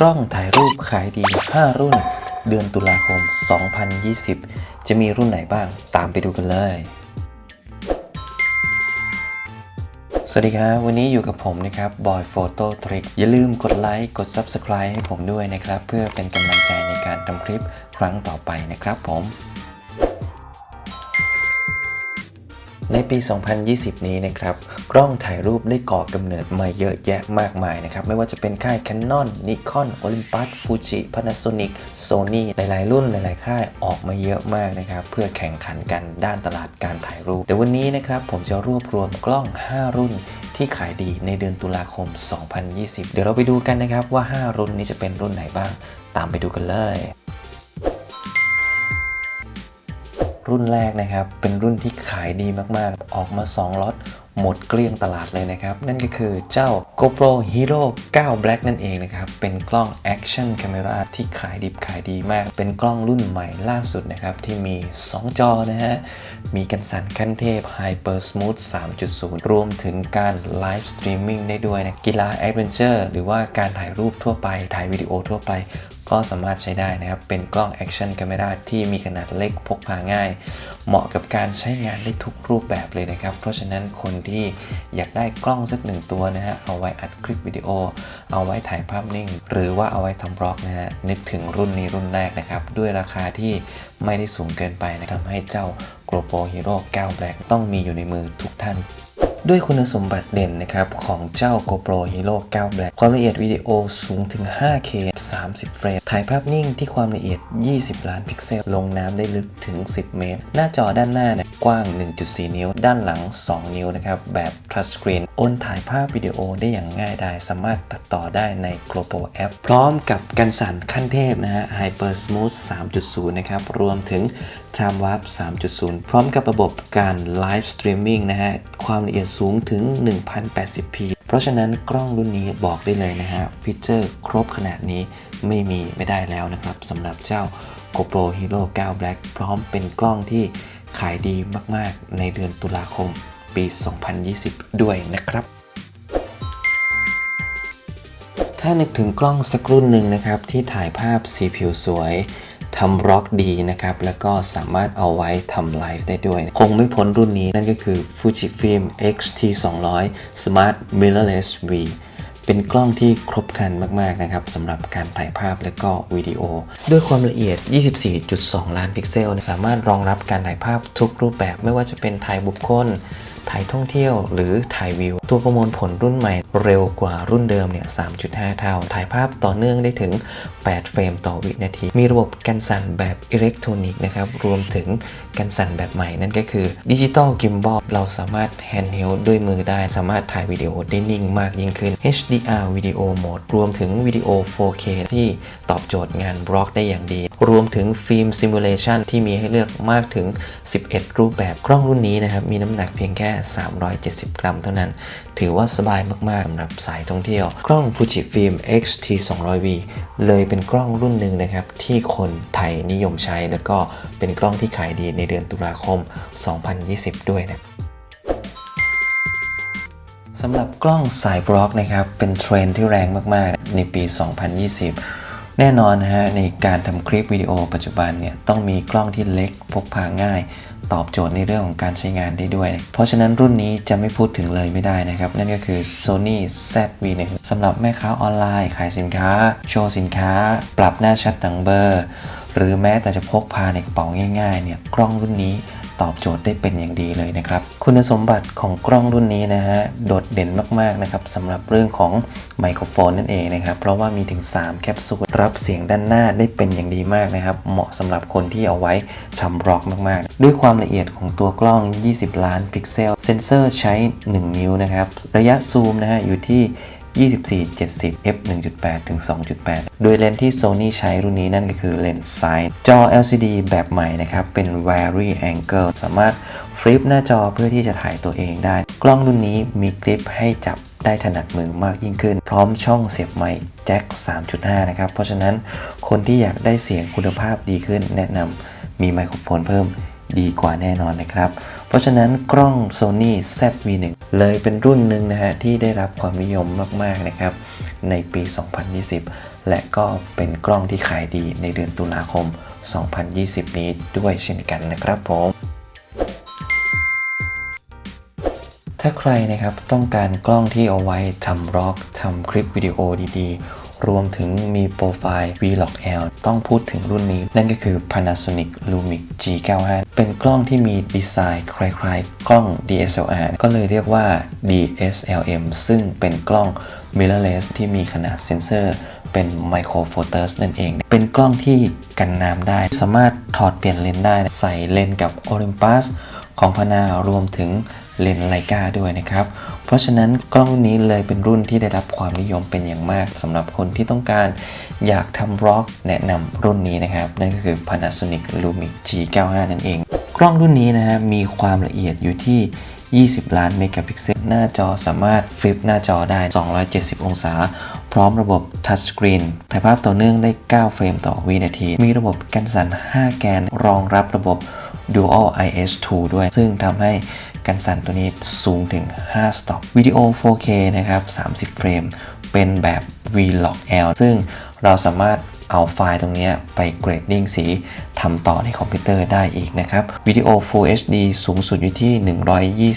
กล้องถ่ายรูปขายดี 5 รุ่น เดือนตุลาคม 2020 จะมีรุ่นไหนบ้างตามไปดูกันเลย สวัสดีครับวันนี้อยู่กับผมนะครับบอยโฟโต้ทริกอย่าลืมกดไลค์กด Subscribe ให้ผมด้วยนะครับ เพื่อเป็นกำลังใจในการทำคลิปครั้งต่อไปนะครับผม ในปี 2020 นี้นะครับ กล้องถ่ายรูปได้ก่อกำเนิดมาเยอะแยะมากมายนะครับ ไม่ว่าจะเป็นค่าย Canon Nikon Olympus Fuji Panasonic Sony หลาย ๆ รุ่นหลาย ๆ ค่ายออกมาเยอะมากนะครับ เพื่อแข่งขันกันด้านตลาดการถ่ายรูป แต่วันนี้นะครับผมจะรวบรวมกล้อง 5 รุ่นที่ขายดีในเดือนตุลาคม 2020 เดี๋ยวเราไปดูกันนะครับว่า 5 รุ่นนี้จะเป็นรุ่นไหนบ้าง ตามไปดูกันเลย รุ่นแรกนะครับ เป็นรุ่นที่ขายดีมากๆ ออกมา 2ล็อตหมดเกลี้ยงตลาดเลยนะครับ นั่นก็คือเจ้า GoPro Hero 9 Black นั่นเองนะครับ เป็นกล้อง Action Camera ที่ขายดิบขายดีมาก เป็นกล้องรุ่นใหม่ล่าสุดนะครับ ที่มี 2 จอนะฮะ มีกันสั่นขั้นเทพ Hyper Smooth 3.0 รวมถึงการไลฟ์สตรีมมิ่งได้ด้วยนะ กีฬาแอดเวนเจอร์หรือว่าการถ่ายรูปทั่วไป ถ่ายวิดีโอทั่วไป ก็สามารถใช้ได้นะครับ เป็นกล้อง Action Camera ที่มีขนาดเล็กพกพาง่าย เหมาะกับการใช้งานได้ทุกรูปแบบเลยนะครับ เพราะฉะนั้นคนที่อยากได้กล้องสักหนึ่งตัวนะฮะ เอาไว้อัดคลิปวิดีโอ เอาไว้ถ่ายภาพนิ่ง หรือว่าเอาไว้ทำบล็อกนะฮะ นึกถึงรุ่นนี้รุ่นแรกนะครับ ด้วยราคาที่ไม่ได้สูงเกินไปนะทำให้เจ้า GoPro Hero 9 Black ต้องมีอยู่ในมือทุกท่าน ด้วยคุณสมบัติเด่นนะครับของเจ้า GoPro Hero 9 Black ความละเอียดวิดีโอสูงถึง 5K 30 เฟรม ถ่ายภาพนิ่งที่ความละเอียด 20 ล้านพิกเซล ลงน้ำได้ลึกถึง 10 เมตร หน้าจอด้านหน้าเนี่ยกว้าง 1.4 นิ้ว ด้านหลัง 2 นิ้วนะครับ แบบ Touch Screen โอนถ่ายภาพวิดีโอได้อย่างง่ายดายสามารถตัดต่อได้ใน GoPro App พร้อมกับกันสั่นขั้นเทพนะฮะ Hyper Smooth 3.0 นะครับ รวมถึง Time Warp 3.0 พร้อมกับระบบการ Live Streaming นะฮะ ความละเอียดสูงถึง 1080p เพราะฉะนั้นกล้องรุ่นนี้บอกได้เลยนะฮะฟีเจอร์ครบขนาดนี้ไม่มีไม่ได้แล้วนะครับสำหรับเจ้า GoPro Hero 9 Black พร้อมเป็นกล้องที่ขายดีมาก ๆ ในเดือนตุลาคมปี 2020 ด้วยนะครับ ถ้านึกถึงกล้องสักรุ่นหนึ่งนะครับ ที่ถ่ายภาพสีผิวสวย ทำร็อกดีนะครับ แล้วก็สามารถเอาไว้ทำไลฟ์ได้ด้วย คงไม่พ้นรุ่นนี้นั่นก็คือ Fujifilm X-T 200 Smart Mirrorless V เป็นกล้องที่ครบครันมาก ๆ นะครับสำหรับการถ่ายภาพและก็วิดีโอ ด้วยความละเอียด 24.2 ล้านพิกเซล สามารถรองรับการถ่ายภาพทุกรูปแบบไม่ว่าจะเป็นถ่ายบุคคล ถ่ายท่องเที่ยวหรือถ่ายวิว ตัวประมวลผลรุ่นใหม่เร็วกว่ารุ่นเดิมเนี่ย 3.5 เท่า ถ่ายภาพต่อเนื่องได้ถึง 8 เฟรมต่อวินาที มีระบบกันสั่นแบบอิเล็กทรอนิกส์นะครับ รวมถึง กันสั่นแบบใหม่นั่นก็คือดิจิตอลกิมบอลเราสามารถแฮนด์เฮลด้วยมือได้ สามารถถ่ายวิดีโอได้นิ่งมากยิ่งขึ้น HDR วิดีโอโหมดรวมถึงวิดีโอ 4K ที่ตอบโจทย์งานบล็อกได้อย่างดี รวมถึงฟิล์มซิมูเลชันที่มีให้เลือกมากถึง 11 รูปแบบกล้องรุ่นนี้นะครับ มีน้ำหนักเพียงแค่ 370 กรัมเท่านั้น ถือว่าสบายมากๆสำหรับสายท่องเที่ยว กล้อง Fujifilm X-T 200V เลยเป็นกล้องรุ่นหนึ่งนะครับที่คนไทยนิยมใช้แล้วก็เป็นกล้องที่ขายดีในเดือนตุลาคม 2020 ด้วยนะสำหรับกล้องสายบล็อกนะครับ เป็นเทรนที่แรงมาก ๆ ในปี 2020 แน่นอนนะฮะในการทำคลิปวิดีโอปัจจุบันเนี่ยต้องมีกล้องที่เล็กพกพาง่าย ตอบโจทย์ในเรื่องของการใช้งานได้ด้วย เพราะฉะนั้นรุ่นนี้จะไม่พูดถึงเลยไม่ได้นะครับ นั่นก็คือ Sony ZV-1 สำหรับแม่ค้าออนไลน์ ขายสินค้า โชว์สินค้า ปรับหน้าชัดหนังเบอร์ หรือแม้แต่จะพกพาในกระเป๋าง่ายๆเนี่ยกล้องรุ่นนี้ตอบโจทย์ได้เป็นอย่างดีเลยนะครับ คุณสมบัติของกล้องรุ่นนี้นะฮะโดดเด่นมากๆนะครับสำหรับเรื่องของไมโครโฟนนั่นเองนะครับ เพราะว่ามีถึง 3 แคปซูลรับเสียงด้านหน้าได้เป็นอย่างดีมากนะครับ เหมาะสำหรับคนที่เอาไว้ทำร็อกมากๆ ด้วยความละเอียดของตัวกล้อง 20 ล้านพิกเซล เซนเซอร์ใช้ 1 นิ้วนะครับ ระยะซูมนะฮะอยู่ที่ 24 70 f 1.8 ถึง 2.8 โดยเลนส์ที่ Sony ใช้รุ่นนี้นั่นก็คือเลนส์ไซด์จอ LCD แบบใหม่นะครับ เป็น Vari Angle สามารถฟลิปหน้าจอเพื่อที่จะถ่ายตัวเองได้ กล้องรุ่นนี้มีกริปให้จับได้ถนัดมือมากยิ่งขึ้น พร้อมช่องเสียบไมค์แจ็ค 3.5 นะครับ เพราะฉะนั้นคนที่อยากได้เสียงคุณภาพดีขึ้น แนะนำมีไมโครโฟนเพิ่มดีกว่าแน่นอนนะครับ เพราะฉะนั้นกล้อง Sony ZV-1 เลยเป็นรุ่นหนึ่งนะฮะที่ได้รับความนิยมมากๆนะครับในปี 2020 และก็เป็นกล้องที่ขายดีในเดือนตุลาคม 2020 นี้ด้วยเช่นกันนะครับผม ถ้าใครนะครับต้องการกล้องที่เอาไว้ทำร็อกทำคลิปวิดีโอดีๆ รวมถึงมีโปรไฟล์ Vlog L ต้องพูดถึงรุ่นนี้ นั่นก็คือ Panasonic Lumix G95 เป็นกล้องที่มีดีไซน์คล้ายๆ กล้อง DSLR ก็เลยเรียกว่า DSLM ซึ่งเป็นกล้อง mirrorless ที่มีขนาดเซนเซอร์เป็น Micro Four Thirds นั่นเอง เป็นกล้องที่กันน้ำได้ สามารถถอดเปลี่ยนเลนส์ได้ ใส่เลนส์กับ Olympus ของพนารวมถึง เลนส์ไลกาด้วยนะครับ เพราะฉะนั้นกล้องนนี้เลยเป็นรุ่นที่ได้รับความนิยมเป็นอย่างมากสำหรับคนที่ต้องการอยากทำร็อกแนะนำรุ่นนี้นะครับ นั่นก็คือ Panasonic Lumix G95 นั่นเอง กล้องรุ่นนี้นะฮะมีความละเอียดอยู่ที่20 ล้านเมกะพิกเซล หน้าจอสามารถฟลิปหน้าจอได้ 270 องศา พร้อมระบบทัชสกรีน ถ่ายภาพต่อเนื่องได้ 9 เฟรมต่อวินาที มีระบบกันสั่น 5 แกน รองรับระบบ Dual IS2 ด้วย ซึ่งทำให้ กันสั่นตัวนี้สูงถึง 5 สต็อปวิดีโอ 4K นะครับ 30 เฟรม เป็นแบบ Vlog L ซึ่งเราสามารถ เอาไฟล์ตรงนี้ไปเกรดดิ้งสีทำต่อในคอมพิวเตอร์ได้อีกนะครับวิดีโอ Full HD สูงสุดอยู่ที่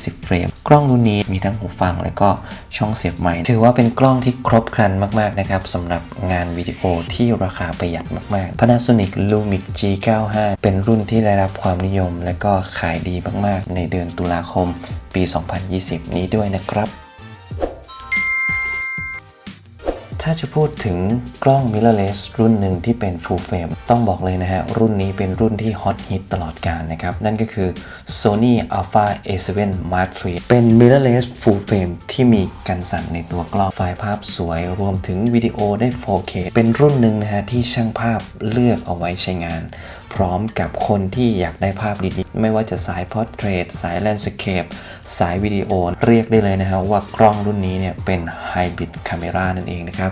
120 เฟรม กล้องรุ่นนี้มีทั้งหูฟังและก็ช่องเสียบไมค์ถือว่าเป็นกล้องที่ครบครันมาก ๆ นะครับสำหรับงานวิดีโอที่ราคาประหยัดมาก ๆ Panasonic Lumix G95 เป็นรุ่นที่ได้รับความนิยมและก็ขายดีมาก ๆ ในเดือนตุลาคมปี 2020 นี้ด้วยนะครับ ถ้าจะพูดถึงกล้อง mirrorless รุ่นหนึ่งที่เป็น full frame ต้องบอกเลยนะฮะ รุ่นนี้เป็นรุ่นที่ฮอตฮิตตลอดกาลนะครับ นั่นก็คือ Sony Alpha A7 Mark III เป็น mirrorless full frame ที่มีกันสั่นในตัวกล้องไฟล์ภาพสวย รวมถึงวิดีโอได้ 4K เป็นรุ่นหนึ่งนะฮะที่ช่างภาพเลือกเอาไว้ใช้งาน พร้อมกับคนที่อยากได้ภาพดีๆ ไม่ว่าจะสาย Portrait สาย Landscape สายวิดีโอ เรียกได้เลยนะฮะว่ากล้องรุ่นนี้เนี่ยเป็น Hybrid Camera นั่นเองนะครับ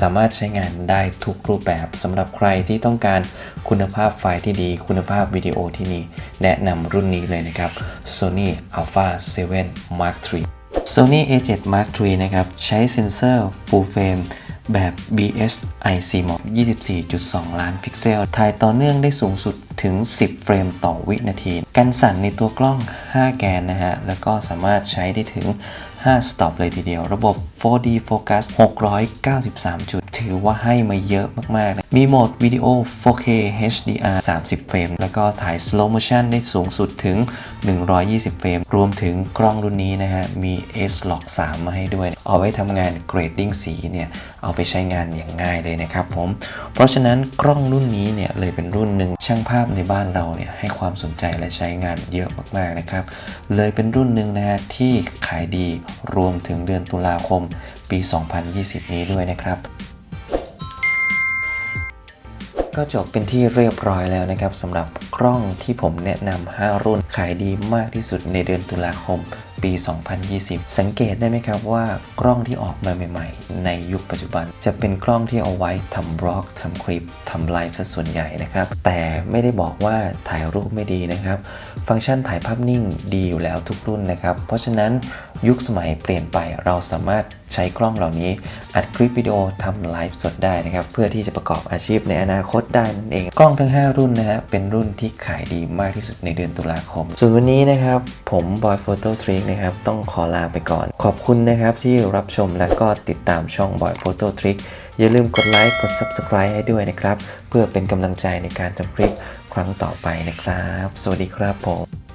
สามารถใช้งานได้ทุกรูปแบบสำหรับใครที่ต้องการคุณภาพไฟล์ที่ดี คุณภาพวิดีโอที่ดีแนะนำรุ่นนี้เลยนะครับ Sony Alpha 7 Mark III Sony A7 Mark III นะครับ ใช้เซ็นเซอร์ Full Frame แบบ BSI CMOS 24.2 ล้านพิกเซล ถ่ายต่อเนื่องได้สูงสุดถึง 10 เฟรมต่อวินาที กันสั่นในตัวกล้อง 5 แกนนะฮะ แล้วก็สามารถใช้ได้ถึง 5 สต็อปเลยทีเดียว ระบบ 4D Focus 693 จุด ถือว่าให้มาเยอะมากๆนะมีโหมดวิดีโอ 4K HDR 30 เฟรม แล้วก็ถ่าย Slow Motion ได้สูงสุดถึง 120 เฟรม รวมถึงกล้องรุ่นนี้นะฮะ มี S-Log 3 มาให้ด้วย เอาไว้ทำงานเกรดดิ้งสีเนี่ย เอาไปใช้งานอย่างง่ายเลยนะครับผม เพราะฉะนั้นกล้องรุ่นนี้เนี่ย เลยเป็นรุ่นหนึ่งช่างภาพในบ้านเราเนี่ย ให้ความสนใจและใช้งานเยอะมากๆนะครับ เลยเป็นรุ่นหนึ่งนะฮะที่ขายดีรวมถึงเดือนตุลาคมปี 2020 นี้ด้วยนะครับ ก็จบเป็นที่เรียบร้อยแล้วนะครับสำหรับกล้องที่ผมแนะนำ5รุ่นขายดีมากที่สุดในเดือนตุลาคม ปี 2020 สังเกตได้ไหมครับว่ากล้องที่ออกมาใหม่ๆ ในยุคปัจจุบัน จะเป็นกล้องที่เอาไว้ทำบล็อกทำคลิปทำไลฟ์ซะส่วนใหญ่นะครับ แต่ไม่ได้บอกว่าถ่ายรูปไม่ดีนะครับ ฟังก์ชันถ่ายภาพนิ่งดีอยู่แล้วทุกรุ่นนะครับ เพราะฉะนั้นยุคสมัยเปลี่ยนไปเราสามารถใช้กล้องเหล่านี้ อัดคลิปวิดีโอทำไลฟ์สดได้นะครับ เพื่อที่จะประกอบอาชีพในอนาคตได้นั่นเอง กล้องทั้ง 5 รุ่นนะฮะเป็นรุ่นที่ขายดีมากที่สุดในเดือนตุลาคม ส่วนวันนี้นะครับ ผมบอยโฟโต้ทริกนะครับ ต้องขอลาไปก่อน ขอบคุณนะครับที่รับชมและก็ติดตามช่องบอยโฟโต้ทริกอย่าลืมกดไลค์กด Subscribe ให้ด้วยนะครับ เพื่อเป็นกำลังใจในการทำคลิปครั้งต่อไปนะครับ สวัสดีครับผม